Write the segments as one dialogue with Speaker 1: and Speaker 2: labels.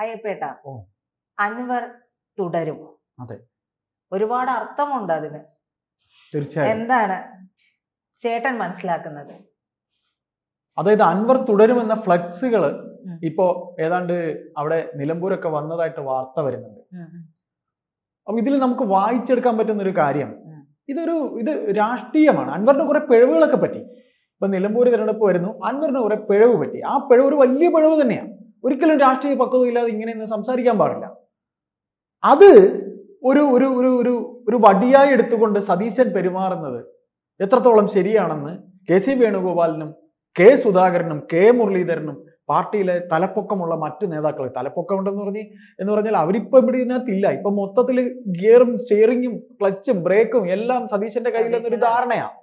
Speaker 1: അയ്യപ്പേട്ട. അൻവർ തുടരും.
Speaker 2: അതെ.
Speaker 1: ഒരുപാട് അർത്ഥമുണ്ട് അതിന്.
Speaker 2: തീർച്ചയായും.
Speaker 1: എന്താണ് ചേട്ടൻ മനസ്സിലാക്കുന്നത്?
Speaker 2: അതായത് അൻവർ തുടരുമെന്ന ഫ്ലക്സുകൾ ഇപ്പോ ഏതാണ്ട് അവിടെ നിലമ്പൂരൊക്കെ വന്നതായിട്ട് വാർത്ത വരുന്നുണ്ട്. അപ്പൊ ഇതിൽ നമുക്ക് വായിച്ചെടുക്കാൻ പറ്റുന്ന ഒരു കാര്യം. ഇതൊരു ഇത് രാഷ്ട്രീയമാണ്. അൻവറിന് കുറെ പിഴവുകളൊക്കെ പറ്റി. ഇപ്പൊ നിലമ്പൂർ തിരഞ്ഞെടുപ്പ് വരുന്നു. അൻവറിന് കുറെ പിഴവ് പറ്റി. ആ പിഴവ് ഒരു വലിയ പിഴവ് തന്നെയാണ്. ഒരിക്കലും രാഷ്ട്രീയ പക്വത ഇല്ലാതെ ഇങ്ങനെയൊന്നും സംസാരിക്കാൻ പാടില്ല. അത് ഒരു ഒരു ഒരു ഒരു ഒരു വടിയായി എടുത്തുകൊണ്ട് സതീശൻ പെരുമാറുന്നത് എത്രത്തോളം ശരിയാണെന്ന് കെ സി വേണുഗോപാലിനും കെ സുധാകരനും കെ മുരളീധരനും പാർട്ടിയിലെ തലപ്പൊക്കമുള്ള മറ്റു നേതാക്കൾ തലപ്പൊക്കമുണ്ടെന്ന് പറഞ്ഞ് എന്ന് പറഞ്ഞാൽ അവരിപ്പോൾ ഇവിടെ ഇതിനകത്തില്ല. ഇപ്പം മൊത്തത്തിൽ ഗിയറും സ്റ്റിയറിങ്ങും ക്ലച്ചും ബ്രേക്കും എല്ലാം സതീശന്റെ കയ്യിലെന്നൊരു. ധാരണയാണ്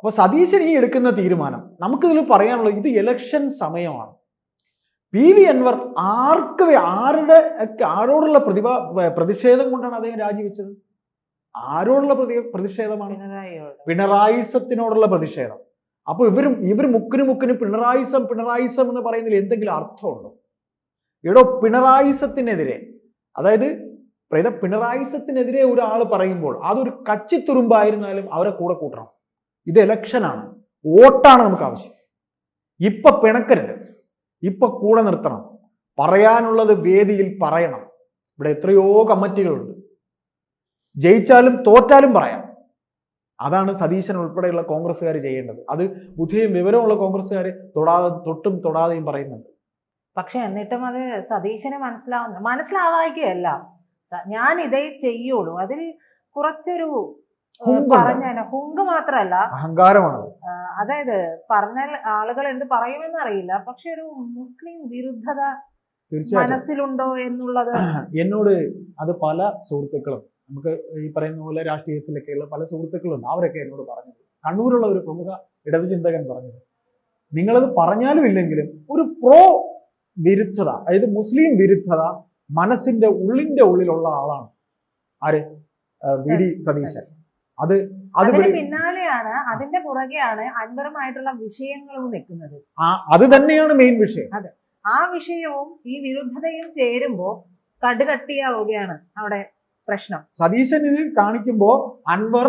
Speaker 2: അപ്പൊ സതീശൻ ഈ എടുക്കുന്ന തീരുമാനം നമുക്കിതിൽ പറയാനുള്ളത് ഇത് ഇലക്ഷൻ സമയമാണ്. പി വി അൻവർ ആർക്ക് ആരുടെ ആരോടുള്ള പ്രതിഭ പ്രതിഷേധം കൊണ്ടാണ് അദ്ദേഹം രാജിവെച്ചത്? ആരോടുള്ള പ്രതി പ്രതിഷേധമാണ്? പിണറായിസത്തിനോടുള്ള പ്രതിഷേധം. അപ്പൊ ഇവരും ഇവർ മുക്കിന് മുക്കിന് പിണറായിസം പിണറായിസം എന്ന് പറയുന്നതിൽ എന്തെങ്കിലും അർത്ഥമുണ്ടോ? എടോ പിണറായിസത്തിനെതിരെ അതായത് പ്രേത പിണറായിസത്തിനെതിരെ ഒരാൾ പറയുമ്പോൾ അതൊരു കച്ചിത്തുരുമ്പായിരുന്നാലും അവരെ കൂടെ കൂട്ടണം. ഇത് ഇലക്ഷനാണ് വോട്ടാണ് നമുക്ക് ആവശ്യം. ഇപ്പൊ പിണക്കരുത്. ഇപ്പൊ കൂടെ നിർത്തണം. പറയാനുള്ളത് വേദിയിൽ പറയണം. ഇവിടെ എത്രയോ കമ്മിറ്റികളുണ്ട്. ജയിച്ചാലും തോറ്റാലും പറയാം. അതാണ് സതീശൻ ഉൾപ്പെടെയുള്ള കോൺഗ്രസ്സുകാർ ചെയ്യേണ്ടത്. അത് ബുദ്ധിയും വിവരമുള്ള കോൺഗ്രസ്സുകാർ തൊടാതെ തൊട്ടും തൊടാതെയും പറയുന്നുണ്ട്.
Speaker 1: പക്ഷെ എന്നിട്ടും അത് സതീശന് മനസ്സിലാവുന്ന മനസ്സിലാവായികയല്ല. ഞാൻ ഇതേ ചെയ്യുള്ളൂ. അതിൽ കുറച്ചൊരു ഏഹ്,
Speaker 2: ഹുങ്കുണ്ട്.
Speaker 1: പറഞ്ഞ ഹുങ്ക് മാത്രല്ല.
Speaker 2: അഹങ്കാരമാണ്.
Speaker 1: അതായത് പറഞ്ഞാൽ ആളുകൾ എന്ത് പറയുമെന്ന് അറിയില്ല. പക്ഷെ ഒരു മുസ്ലിം വിരുദ്ധത മനസ്സിലുണ്ടോ എന്നുള്ളത്
Speaker 2: എന്നോട് അത് പല സുഹൃത്തുക്കളും നമുക്ക് ഈ പറയുന്ന പോലെ രാഷ്ട്രീയത്തിലൊക്കെയുള്ള പല സുഹൃത്തുക്കളുണ്ട്. അവരൊക്കെ എന്നോട് പറഞ്ഞത്. കണ്ണൂരുള്ള ഒരു പ്രമുഖ ഇടതു ചിന്തകൻ പറഞ്ഞത് നിങ്ങളത് പറഞ്ഞാലും ഇല്ലെങ്കിലും ഒരു പ്രോ വിരുദ്ധത അതായത് മുസ്ലിം വിരുദ്ധത മനസ്സിന്റെ ഉള്ളിന്റെ ഉള്ളിലുള്ള ആളാണ്. ആര്? വി. ഡി. സതീശൻ. അത് അത്
Speaker 1: അതിന് പിന്നാലെയാണ് അതിന്റെ പുറകെയാണ് അൻവറുമായിട്ടുള്ള വിഷയങ്ങളും നിൽക്കുന്നത്
Speaker 2: അത് തന്നെയാണ് മെയിൻ വിഷയം. അതെ.
Speaker 1: ആ വിഷയവും ഈ വിരുദ്ധതയും ചേരുമ്പോ കടുകട്ടിയാവുകയാണ് അവിടെ പ്രശ്നം.
Speaker 2: സതീശൻ ഇത് കാണിക്കുമ്പോ അൻവർ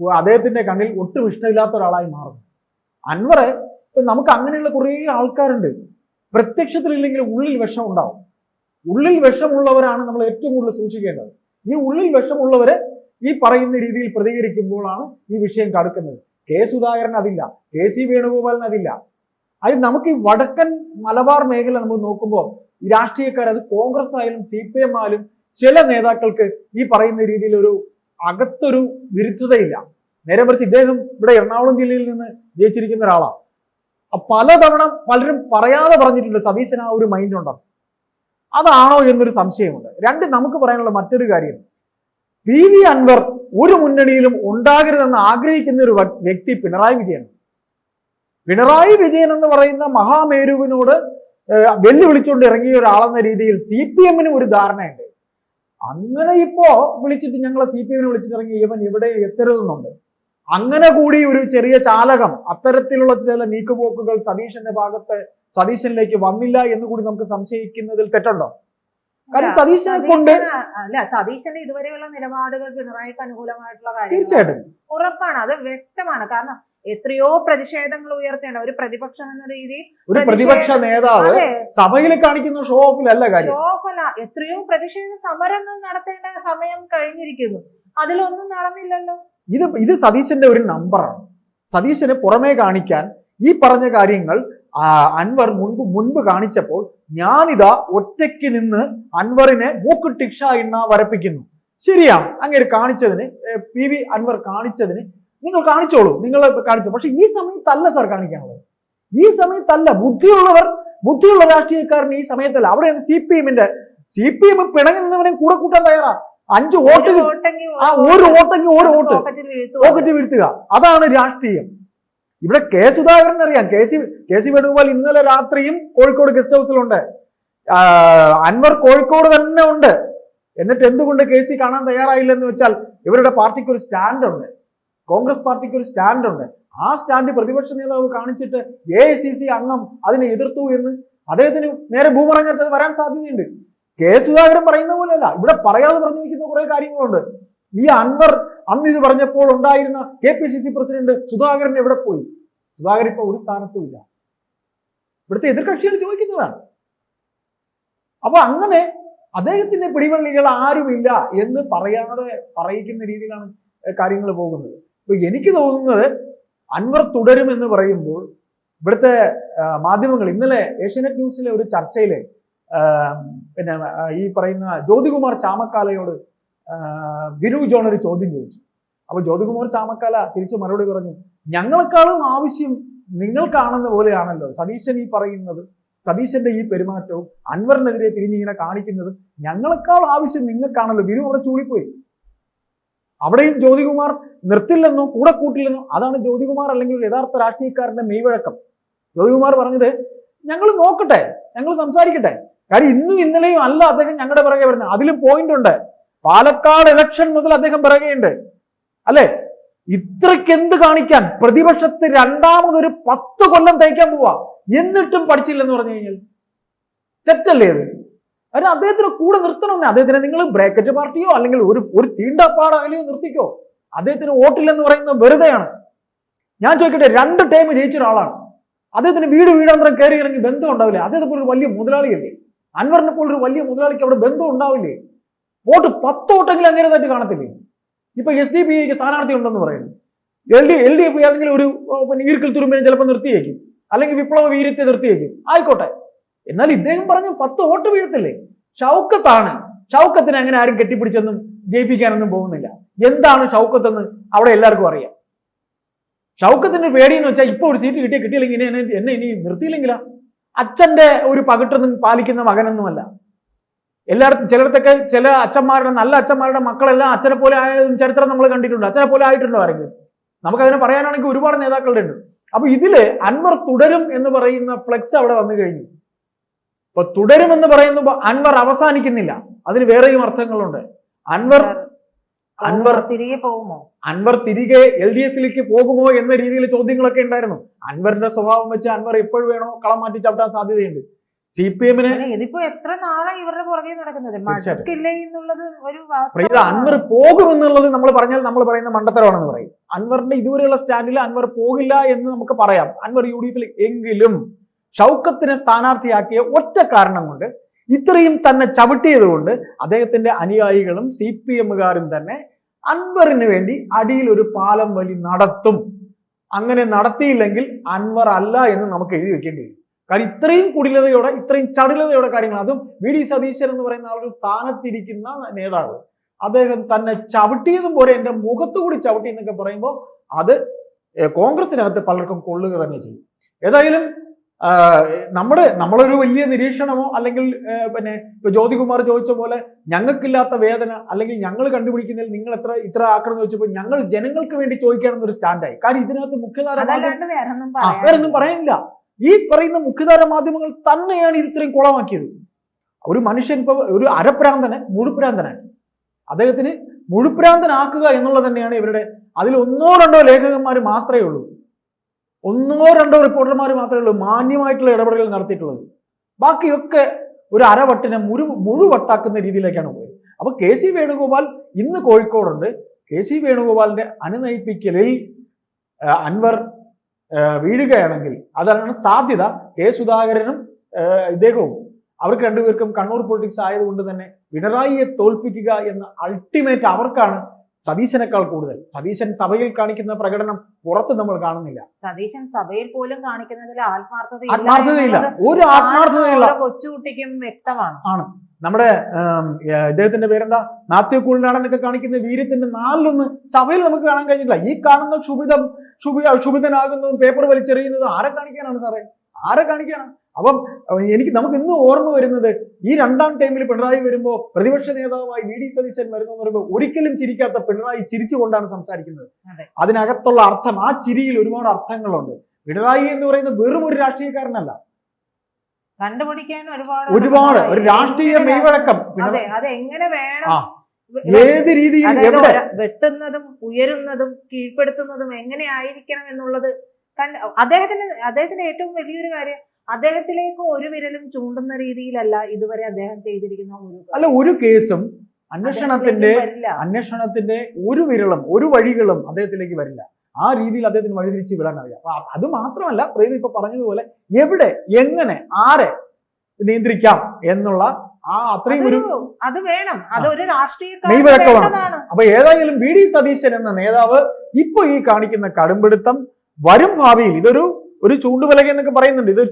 Speaker 2: അദ്ദേഹത്തിന്റെ കണ്ണിൽ ഒട്ടും ഇഷ്ടമില്ലാത്ത ഒരാളായി മാറുന്നു. അൻവർ ഇപ്പൊ നമുക്ക് അങ്ങനെയുള്ള കുറേ ആൾക്കാരുണ്ട്. പ്രത്യക്ഷത്തിലില്ലെങ്കിൽ ഉള്ളിൽ വിഷം ഉണ്ടാവും. ഉള്ളിൽ വിഷമുള്ളവരാണ് നമ്മൾ ഏറ്റവും കൂടുതൽ സൂക്ഷിക്കേണ്ടത്. ഈ ഉള്ളിൽ വിഷമുള്ളവരെ ഈ പറയുന്ന രീതിയിൽ പ്രതികരിക്കുമ്പോഴാണ് ഈ വിഷയം കടുക്കുന്നത്. കെ സുധാകരൻ അതില്ല കെ സി വേണുഗോപാലൻ അതില്ല. അത് നമുക്ക് ഈ വടക്കൻ മലബാർ മേഖല നമ്മൾ നോക്കുമ്പോൾ ഈ രാഷ്ട്രീയക്കാർ അത് കോൺഗ്രസ് ആയാലും സി പി എം ആയാലും ചില നേതാക്കൾക്ക് ഈ പറയുന്ന രീതിയിൽ ഒരു അകത്തൊരു വിരുദ്ധതയില്ല. നേരെ മറിച്ച് ഇദ്ദേഹം ഇവിടെ എറണാകുളം ജില്ലയിൽ നിന്ന് ജയിച്ചിരിക്കുന്ന ഒരാളാണ്. പലതവണ പലരും പറയാതെ പറഞ്ഞിട്ടുണ്ട് സതീശൻ ആ ഒരു മൈൻഡ് ഉണ്ടോ അതാണോ എന്നൊരു സംശയമുണ്ട്. രണ്ട് നമുക്ക് പറയാനുള്ള മറ്റൊരു കാര്യം പി വി അൻവർ ഒരു മുന്നണിയിലും ഉണ്ടാകരുതെന്ന് ആഗ്രഹിക്കുന്ന ഒരു വ്യക്തി പിണറായി വിജയൻ. പിണറായി വിജയൻ എന്ന് പറയുന്ന മഹാമേരുവിനോട് വെല്ലുവിളിച്ചുകൊണ്ട് ഇറങ്ങിയ ഒരാളെന്ന രീതിയിൽ സി പി എമ്മിനും ഒരു ധാരണയുണ്ട്. അങ്ങനെ ഇപ്പോ വിളിച്ചിട്ട് ഞങ്ങളെ സി പി എമ്മിനെ വിളിച്ചിട്ട് ഇറങ്ങി ഇവൻ ഇവിടെ എത്തരുതെന്നുണ്ട്. അങ്ങനെ കൂടി ഒരു ചെറിയ ചാലകം അത്തരത്തിലുള്ള ചില നീക്കുപോക്കുകൾ സതീശന്റെ ഭാഗത്ത് സതീശനിലേക്ക് വന്നില്ല എന്ന് കൂടി നമുക്ക് സംശയിക്കുന്നതിൽ തെറ്റുണ്ടോ? കാരണം സതീശനെ കൊണ്ട്
Speaker 1: അല്ല സതീശന്റെ ഇതുവരെയുള്ള നിലപാടുകൾ പിണറായിക്ക് അനുകൂലമായിട്ടുള്ള കാര്യം
Speaker 2: തീർച്ചയായിട്ടും.
Speaker 1: ഉറപ്പാണ് അത് വ്യക്തമാണ്. കാരണം എത്രയോ പ്രതിഷേധങ്ങൾ ഉയർത്തേണ്ട ഒരു പ്രതിപക്ഷം എന്ന രീതിയിൽ
Speaker 2: ഒരു പ്രതിപക്ഷ നേതാവ് സഭയിൽ കാണിക്കുന്ന ഷോ ഓഫിലല്ല കാര്യം.
Speaker 1: ഷോ ഓഫല്ല എത്രയോ പ്രതിഷേധ സമരങ്ങൾ നടത്തേണ്ട സമയം കഴിഞ്ഞിരിക്കുന്നു. അതിലൊന്നും നടന്നില്ലല്ലോ.
Speaker 2: ഇത് ഇത് സതീശന്റെ ഒരു നമ്പറാണ് സതീശന് പുറമേ കാണിക്കാൻ ഈ പറഞ്ഞ കാര്യങ്ങൾ അൻവർ മുൻപ് മുൻപ് കാണിച്ചപ്പോൾ ഞാനിതാ ഒറ്റയ്ക്ക് നിന്ന് അൻവറിനെ മൂക്കുട്ടിക്ഷ എണ്ണ വരപ്പിക്കുന്നു. ശരിയാണ്. അങ്ങനെ കാണിച്ചതിന് പി വി അൻവർ കാണിച്ചതിന് നിങ്ങൾ കാണിച്ചോളൂ. നിങ്ങൾ കാണിച്ചു പക്ഷെ ഈ സമയത്തല്ല സാർ കാണിക്കാനുള്ളത്. ഈ സമയത്തല്ല. ബുദ്ധിയുള്ളവർ ബുദ്ധിയുള്ള രാഷ്ട്രീയക്കാരന് ഈ സമയത്തല്ല. അവിടെയാണ് സി പി എമ്മിന്റെ സി പി എം പിണങ്ങുന്നവനെ കൂടെ കൂട്ടാൻ തയ്യാറാ. അഞ്ച് വോട്ട് ആ ഒരു വോട്ടെങ്കിൽ ഒരു വോട്ട്. പോക്കറ്റ് വീഴ്ത്തുക. അതാണ് രാഷ്ട്രീയം. ഇവിടെ കെ സുധാകരൻ അറിയാം. K C K C Venugopal ഇന്നലെ രാത്രിയും കോഴിക്കോട് ഗസ്റ്റ് ഹൗസിലുണ്ട് അൻവർ കോഴിക്കോട് തന്നെ ഉണ്ട്. എന്നിട്ട് എന്തുകൊണ്ട് കെ സി കാണാൻ തയ്യാറായില്ലെന്ന് വെച്ചാൽ ഇവരുടെ പാർട്ടിക്ക് ഒരു സ്റ്റാൻഡ് ഉണ്ട്. കോൺഗ്രസ് പാർട്ടിക്ക് ഒരു സ്റ്റാൻഡ് ഉണ്ട്. ആ സ്റ്റാൻഡ് പ്രതിപക്ഷ നേതാവ് കാണിച്ചിട്ട് എ ഐ സി സി അംഗം അതിനെ എതിർത്തു എന്ന് അദ്ദേഹത്തിന് നേരെ ഭൂമറങ്ങത്ത് വരാൻ സാധ്യതയുണ്ട്. കെ സുധാകരൻ പറയുന്ന പോലെയല്ല ഇവിടെ പറയാതെ പറഞ്ഞു കുറെ കാര്യങ്ങളുണ്ട്. ഈ അൻവർ അന്ന് ഇത് പറഞ്ഞപ്പോൾ ഉണ്ടായിരുന്ന K P C C president Sudhakaran എവിടെ പോയി? സുധാകരൻ ഇപ്പൊ ഒരു സ്ഥാനത്തും ഇല്ല. ഇവിടുത്തെ എതിർകക്ഷികൾ ചോദിക്കുന്നതാണ്. അപ്പൊ അങ്ങനെ അദ്ദേഹത്തിന്റെ പിടിവള്ളികൾ ആരുമില്ല എന്ന് പറയാതെ പറയിക്കുന്ന രീതിയിലാണ് കാര്യങ്ങൾ പോകുന്നത്. ഇപ്പൊ എനിക്ക് തോന്നുന്നത് അൻവർ തുടരും എന്ന് പറയുമ്പോൾ ഇവിടുത്തെ മാധ്യമങ്ങൾ ഇന്നലെ ഏഷ്യാനെറ്റ് ന്യൂസിലെ ഒരു ചർച്ചയിലെ പിന്നെ ഈ പറയുന്ന ജ്യോതികുമാർ ചാമക്കാലയോട് വിനു ജോൺ ഒരു ചോദ്യം ചോദിച്ചു. അപ്പൊ ജ്യോതികുമാർ ചാമക്കാല തിരിച്ചു മറുപടി പറഞ്ഞു ഞങ്ങളെക്കാളും ആവശ്യം നിങ്ങൾക്കാണെന്ന പോലെയാണല്ലോ സതീശൻ ഈ പറയുന്നത്. സതീശന്റെ ഈ പെരുമാറ്റവും അൻവറിനെതിരെ തിരിഞ്ഞിങ്ങനെ കാണിക്കുന്നത് ഞങ്ങളെക്കാൾ ആവശ്യം നിങ്ങൾക്കാണല്ലോ. വിനു അവിടെ ചൂളിപ്പോയി. അവിടെയും ജ്യോതികുമാർ നിർത്തില്ലെന്നും കൂടെ കൂട്ടില്ലെന്നും അതാണ് ജ്യോതികുമാർ അല്ലെങ്കിൽ യഥാർത്ഥ രാഷ്ട്രീയക്കാരന്റെ മെയ്വഴക്കം. ജ്യോതികുമാർ പറഞ്ഞത് ഞങ്ങൾ നോക്കട്ടെ ഞങ്ങൾ സംസാരിക്കട്ടെ. കാര്യം ഇന്നും ഇന്നലെയും അല്ല അദ്ദേഹം ഞങ്ങളുടെ പിറകെ വരുന്നത്. അതിലും പോയിന്റ് ഉണ്ട്. പാലക്കാട് ഇലക്ഷൻ മുതൽ അദ്ദേഹം പറയുകയുണ്ട് അല്ലെ? ഇത്രയ്ക്ക് എന്ത് കാണിക്കാൻ? പ്രതിപക്ഷത്ത് രണ്ടാമതൊരു പത്ത് കൊല്ലം തയ്ക്കാൻ പോവാ. എന്നിട്ടും പഠിച്ചില്ലെന്ന് പറഞ്ഞു കഴിഞ്ഞാൽ. തെറ്റല്ലേ അത്? അതിന് അദ്ദേഹത്തിന് കൂടെ നിർത്തണമെന്നേ അദ്ദേഹത്തിന് നിങ്ങൾ ബ്രാക്കറ്റ് പാർട്ടിയോ അല്ലെങ്കിൽ ഒരു ഒരു തീണ്ടപ്പാടായാലും നിർത്തിക്കോ. അദ്ദേഹത്തിന് വോട്ടില്ലെന്ന് പറയുന്നത് വെറുതെയാണ്. ഞാൻ ചോദിക്കട്ടെ രണ്ട് ടൈം ജയിച്ച ഒരാളാണ്. അദ്ദേഹത്തിന് വീട് വീടാന്തരം കയറി ഇറങ്ങി ബന്ധം ഉണ്ടാവില്ലേ? അദ്ദേഹത്തെ പോലെ ഒരു വലിയ മുതലാളിയല്ലേ? അൻവറിനെ പോലൊരു വലിയ മുതലാളിക്ക് അവിടെ ബന്ധം ഉണ്ടാവില്ലേ? വോട്ട് പത്ത് വോട്ടെങ്കിലും അങ്ങനെ തന്നെ കാണത്തില്ലേ? ഇപ്പൊ എസ് ഡി പി ഐക്ക് സ്ഥാനാർത്ഥി ഉണ്ടെന്ന് പറയുന്നു. L D L D F ഏതെങ്കിലും ഒരു ഈർക്കിൽ തുരുമ്പിനെ ചിലപ്പോൾ നിർത്തിയേക്കും. അല്ലെങ്കിൽ വിപ്ലവ വീര്യത്തെ നിർത്തിയേക്കും. ആയിക്കോട്ടെ. എന്നാൽ ഇദ്ദേഹം പറഞ്ഞു പത്ത് വോട്ട് വീഴത്തില്ലേ? ഷൗക്കത്താണ്. ഷൗക്കത്തിന് അങ്ങനെ ആരും കെട്ടിപ്പിടിച്ചൊന്നും ജയിപ്പിക്കാനൊന്നും പോകുന്നില്ല. എന്താണ് ഷൗക്കത്ത് അവിടെ എല്ലാവർക്കും അറിയാം. ഷൗക്കത്തിന്റെ പേടിയെന്ന് വെച്ചാൽ ഇപ്പൊ ഒരു സീറ്റ് കിട്ടിയ കിട്ടിയില്ലെങ്കിൽ എന്നെ എന്നെ ഇനി നിർത്തിയില്ലെങ്കിലാ. അച്ഛന്റെ ഒരു പകിട്ടൊന്നും പാലിക്കുന്ന മകനൊന്നുമല്ല. എല്ലായിടത്തും ചിലയിടത്തൊക്കെ ചില അച്ഛന്മാരുടെ നല്ല അച്ഛന്മാരുടെ മക്കളെല്ലാം അച്ഛനെ പോലെ ആയതും ചരിത്രം നമ്മൾ കണ്ടിട്ടുണ്ട്. അച്ഛനെ പോലെ ആയിട്ടുണ്ടോ ആരെങ്കിലും? നമുക്കതിനെ പറയാനാണെങ്കിൽ ഒരുപാട് നേതാക്കളുടെ ഉണ്ട് അപ്പൊ ഇതിൽ അൻവർ തുടരും എന്ന് പറയുന്ന ഫ്ലെക്സ് അവിടെ വന്നു കഴിഞ്ഞു. അപ്പൊ തുടരും എന്ന് പറയുമ്പോൾ അൻവർ അവസാനിക്കുന്നില്ല. അതിന് വേറെയും അർത്ഥങ്ങളുണ്ട്. അൻവർ അൻവർ
Speaker 1: തിരികെ പോകുമോ?
Speaker 2: അൻവർ തിരികെ എൽ ഡി എഫിലേക്ക് പോകുമോ എന്ന രീതിയിൽ ചോദ്യങ്ങളൊക്കെ ഉണ്ടായിരുന്നു. അൻവറിന്റെ സ്വഭാവം വെച്ച് അൻവർ എപ്പോഴും വേണോ കളം മാറ്റി ചവിട്ടാൻ സാധ്യതയുണ്ട്. സി പി എമ്മിന്
Speaker 1: ഇതിപ്പോ എത്ര നാളായി ഇവരുടെ പുറകെ നടക്കുന്നത്. മടുക്കില്ലേ എന്നുള്ളത് ഒരു.
Speaker 2: അൻവർ പോകുമെന്നുള്ളത് നമ്മൾ പറഞ്ഞാൽ നമ്മൾ പറയുന്ന മണ്ടത്തരമാണെന്ന് പറയും. അൻവറിന്റെ ഇതുവരെയുള്ള സ്റ്റാൻഡിൽ അൻവർ പോകില്ല എന്ന് നമുക്ക് പറയാം. അൻവർ യു ഡി എഫിൽ എങ്കിലും ഷൗക്കത്തിനെ സ്ഥാനാർത്ഥിയാക്കിയ ഒറ്റ കാരണം കൊണ്ട് ഇത്രയും തന്നെ ചവിട്ടിയത് കൊണ്ട് അദ്ദേഹത്തിന്റെ അനുയായികളും സി പി എമ്മുകാരും തന്നെ അൻവറിന് വേണ്ടി അടിയിൽ ഒരു പാലം വലി നടത്തും. അങ്ങനെ നടത്തിയില്ലെങ്കിൽ അൻവർ അല്ല എന്ന് നമുക്ക് എഴുതി വെക്കേണ്ടി വരും. കാരണം ഇത്രയും കുടിലതയോടെ ഇത്രയും ചടുലതയോടെ കാര്യങ്ങൾ അതും വി ഡി സതീശൻ എന്ന് പറയുന്ന ആ ഒരു സ്ഥാനത്തിരിക്കുന്ന നേതാവ്. അദ്ദേഹം തന്നെ ചവിട്ടിയതും പോലെ എന്റെ മുഖത്തു കൂടി ചവിട്ടി എന്നൊക്കെ പറയുമ്പോൾ അത് കോൺഗ്രസിനകത്ത് പലർക്കും കൊള്ളുക തന്നെ ചെയ്യും. ഏതായാലും നമ്മുടെ നമ്മളൊരു വലിയ നിരീക്ഷണമോ അല്ലെങ്കിൽ പിന്നെ ഇപ്പൊ ജ്യോതികുമാർ ചോദിച്ച പോലെ ഞങ്ങൾക്കില്ലാത്ത വേദന അല്ലെങ്കിൽ ഞങ്ങൾ കണ്ടുപിടിക്കുന്നതിൽ നിങ്ങൾ എത്ര ഇത്ര ആക്കണം ചോദിച്ചപ്പോൾ ഞങ്ങൾ ജനങ്ങൾക്ക് വേണ്ടി ചോദിക്കണം ഒരു സ്റ്റാൻഡായി. കാര്യം ഇതിനകത്ത് മുഖ്യധാര
Speaker 1: വേറൊന്നും പറയാനില്ല.
Speaker 2: ഈ പറയുന്ന മുഖ്യധാര മാധ്യമങ്ങൾ തന്നെയാണ് ഇത് ഇത്രയും കുളമാക്കിയത്. ഒരു മനുഷ്യൻ ഇപ്പൊ ഒരു അരപ്രാന്തനെ മുഴുപ്രാന്തനാണ്. അദ്ദേഹത്തിന് മുഴുപ്രാന്തനാക്കുക എന്നുള്ളത് തന്നെയാണ് ഇവരുടെ അതിൽ ഒന്നോ രണ്ടോ ലേഖകന്മാർ മാത്രമേ ഉള്ളൂ. ഒന്നോ രണ്ടോ റിപ്പോർട്ടർമാർ മാത്രമേ ഉള്ളൂ മാന്യമായിട്ടുള്ള ഇടപെടലുകൾ നടത്തിയിട്ടുള്ളത്. ബാക്കിയൊക്കെ ഒരു അരവട്ടിനെ മുഴു മുഴുവട്ടാക്കുന്ന രീതിയിലേക്കാണ് പോയത്. അപ്പോൾ കെ സി വേണുഗോപാൽ ഇന്ന് കോഴിക്കോടുണ്ട്. കെ സി വേണുഗോപാലിന്റെ അനുനയിപ്പിക്കലിൽ അൻവർ വീഴുകയാണെങ്കിൽ അതാണ് സാധ്യത. കെ സുധാകരനും ഇദ്ദേഹവും. അവർക്ക് രണ്ടുപേർക്കും കണ്ണൂർ പൊളിറ്റിക്സ് ആയതുകൊണ്ട് തന്നെ പിണറായിയെ തോൽപ്പിക്കുക എന്ന അൾട്ടിമേറ്റ് അവർക്കാണ് സതീശനേക്കാൾ കൂടുതൽ. സതീശൻ സഭയിൽ കാണിക്കുന്ന പ്രകടനം പുറത്ത് നമ്മൾ കാണുന്നില്ല.
Speaker 1: സതീശൻ സഭയിൽ പോലും കാണിക്കുന്നതിൽ ആത്മാർത്ഥത
Speaker 2: ആത്മാർത്ഥതയില്ല. ഒരു ആത്മാർത്ഥതയില്ല.
Speaker 1: കൊച്ചുകുട്ടിക്കും വ്യക്തമാണ്.
Speaker 2: ആണ്. നമ്മുടെ ഇദ്ദേഹത്തിന്റെ പേരെന്താ? മാത്യു കുളിനാടനൊക്കെ കാണിക്കുന്ന വീര്യത്തിന്റെ നാലിലൊന്ന് സഭയിൽ നമുക്ക് കാണാൻ കഴിഞ്ഞിട്ടില്ല. ഈ കാണുന്ന ക്ഷുഭിതം ക്ഷുഭി ക്ഷുഭിതനാകുന്നതും പേപ്പർ വലിച്ചെറിയുന്നതും ആരെ കാണിക്കാനാണ് സാറേ? ആരെ കാണിക്കാനാണ്? അപ്പം എനിക്ക് നമുക്ക് ഇന്ന് ഓർമ്മ വരുന്നത് ഈ രണ്ടാം ടൈമിൽ പിണറായി വരുമ്പോൾ പ്രതിപക്ഷ നേതാവായി വി ഡി സതീശൻ വരുന്നു പറയുമ്പോൾ ഒരിക്കലും ചിരിക്കാത്ത പിണറായി ചിരിച്ചുകൊണ്ടാണ് സംസാരിക്കുന്നത്.
Speaker 1: അതെ.
Speaker 2: അതിനകത്തുള്ള അർത്ഥം ആ ചിരിയിൽ ഒരുപാട് അർത്ഥങ്ങളുണ്ട്. പിണറായി എന്ന് പറയുന്നത് വെറും ഒരു രാഷ്ട്രീയക്കാരനല്ല.
Speaker 1: കണ്ടുപിടിക്കാൻ ഒരുപാട്
Speaker 2: ഒരുപാട്. ഒരു രാഷ്ട്രീയ മെയ്വഴക്കം.
Speaker 1: അതെ അത് എങ്ങനെ വേണം?
Speaker 2: ഏത് രീതിയിൽ
Speaker 1: വെട്ടുന്നതും ഉയരുന്നതും കീഴ്പ്പെടുത്തുന്നതും എങ്ങനെ ആയിരിക്കണം എന്നുള്ളത് അദ്ദേഹത്തിന് അദ്ദേഹത്തിന്റെ ഏറ്റവും വലിയൊരു കാര്യം അദ്ദേഹത്തിലേക്ക് ഒരു വിരലും ചൂണ്ടുന്ന രീതിയിലല്ല ഇതുവരെ അദ്ദേഹം ചെയ്തിരിക്കുന്ന ഒരു
Speaker 2: അല്ല ഒരു കേസും അന്വേഷണത്തിന്റെ അന്വേഷണത്തിന്റെ ഒരു വിരളും ഒരു വഴികളും അദ്ദേഹത്തിലേക്ക് വരില്ല. ആ രീതിയിൽ അദ്ദേഹത്തിന് വഴിതിരിച്ച് വിടാൻ അറിയാം. അപ്പൊ അത് മാത്രമല്ല പ്രേമി ഇപ്പൊ പറഞ്ഞതുപോലെ എവിടെ എങ്ങനെ ആരെ നിയന്ത്രിക്കാം എന്നുള്ള ആ അത്രയും ഒരു
Speaker 1: അത് വേണം. അതൊരു രാഷ്ട്രീയ
Speaker 2: അപ്പൊ ഏതായാലും വി ഡി സതീശൻ എന്ന നേതാവ് ഇപ്പൊ ഈ കാണിക്കുന്ന കടുംപിടുത്തം വരും ഭാവിയിൽ ഇതൊരു ഒരു ചൂണ്ടുപലക എന്നൊക്കെ പറയുന്നുണ്ട്. ഇത്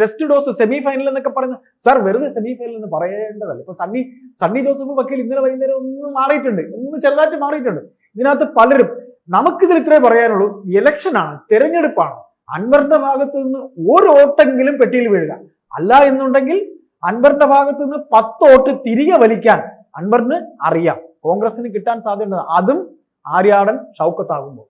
Speaker 2: ടെസ്റ്റ് ഡോസ് സെമി ഫൈനൽ എന്നൊക്കെ പറയുന്നത് സാർ വെറുതെ സെമി ഫൈനൽ എന്ന് പറയേണ്ടതല്ല. ഇപ്പൊ സണ്ണി സണ്ണി ജോസഫ് വക്കീൽ ഇന്നലെ വൈകുന്നേരം ഒന്ന് മാറിയിട്ടുണ്ട്. ഒന്ന് ചെറുതായിട്ട് മാറിയിട്ടുണ്ട്. ഇതിനകത്ത് പലരും നമുക്കിതിൽ ഇത്രേ പറയാനുള്ളൂ. ഇലക്ഷനാണ് തെരഞ്ഞെടുപ്പാണ്. അൻവറിന്റെ ഭാഗത്ത് നിന്ന് ഒരു ഓട്ടെങ്കിലും പെട്ടിയിൽ വീഴുക. അല്ല എന്നുണ്ടെങ്കിൽ അൻവറിന്റെ ഭാഗത്ത് നിന്ന് പത്ത് വോട്ട് തിരികെ വലിക്കാൻ അൻവറിന് അറിയാം. കോൺഗ്രസിന് കിട്ടാൻ സാധ്യത അതും ആര്യാടൻ ഷൗക്കത്താകുമ്പോൾ.